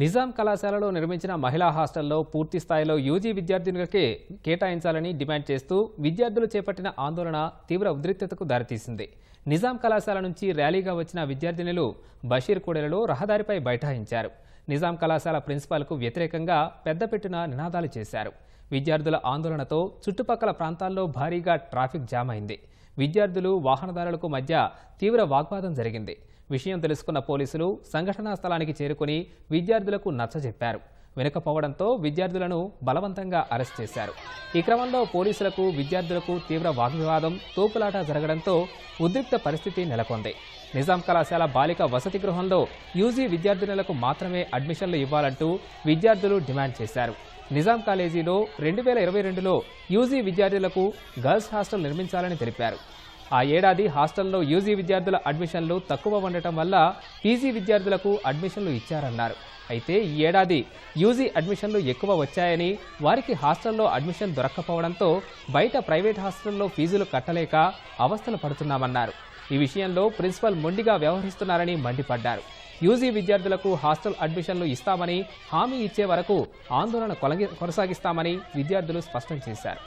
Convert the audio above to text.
నిజాం కళాశాలలో నిర్మించిన మహిళా హాస్టల్లో పూర్తి స్థాయిలో యూజీ విద్యార్థినులకే కేటాయించాలని డిమాండ్ చేస్తూ విద్యార్థులు చేపట్టిన ఆందోళన తీవ్ర ఉద్రిక్తతకు దారితీసింది. నిజాం కళాశాల నుంచి ర్యాలీగా వచ్చిన విద్యార్థినులు బషీర్ కూడెలలో రహదారిపై బైఠాయించారు. నిజాం కళాశాల ప్రిన్సిపాల్కు వ్యతిరేకంగా పెద్దపెట్టున నినాదాలు చేశారు. విద్యార్థుల ఆందోళనతో చుట్టుపక్కల ప్రాంతాల్లో భారీగా ట్రాఫిక్ జామ్ అయింది. విద్యార్థులు వాహనదారులకు మధ్య తీవ్ర వాగ్వాదం జరిగింది. విషయం తెలుసుకున్న పోలీసులు సంఘటనా స్థలానికి చేరుకుని విద్యార్థులకు నచ్చజెప్పారు. వెనుకపోవడంతో విద్యార్థులను బలవంతంగా అరెస్ట్ చేశారు. ఈ క్రమంలో పోలీసులకు విద్యార్థులకు తీవ్ర వాగ్వివాదం తోపులాట జరగడంతో ఉద్రిక్త పరిస్థితి నెలకొంది. నిజాం కళాశాల బాలిక వసతి గృహంలో యూజీ విద్యార్థినులకు మాత్రమే అడ్మిషన్లు ఇవ్వాలంటూ విద్యార్థులు డిమాండ్ చేశారు. నిజాం కాలేజీలో రెండు వేల ఇరవై రెండులో యూజీ విద్యార్థులకు గర్ల్స్ హాస్టల్ నిర్మించాలని తెలిపారు. ఆ ఏడాది హాస్టల్లో యూజీ విద్యార్థుల అడ్మిషన్లు తక్కువ ఉండటం వల్ల పీజీ విద్యార్థులకు అడ్మిషన్లు ఇచ్చారన్నారు. అయితే ఈ ఏడాది యూజీ అడ్మిషన్లు ఎక్కువ వచ్చాయని వారికి హాస్టల్లో అడ్మిషన్ దొరక్కపోవడంతో బయట ప్రైవేట్ హాస్టల్లో ఫీజులు కట్టలేక అవస్థలు పడుతున్నామన్నారు. ఈ విషయంలో ప్రిన్సిపల్ మొండిగా వ్యవహరిస్తున్నారని మండిపడ్డారు. యూజీ విద్యార్థులకు హాస్టల్ అడ్మిషన్లు ఇస్తామని హామీ ఇచ్చే వరకు ఆందోళన కొలగి కొనసాగిస్తామని విద్యార్థులు స్పష్టం చేశారు.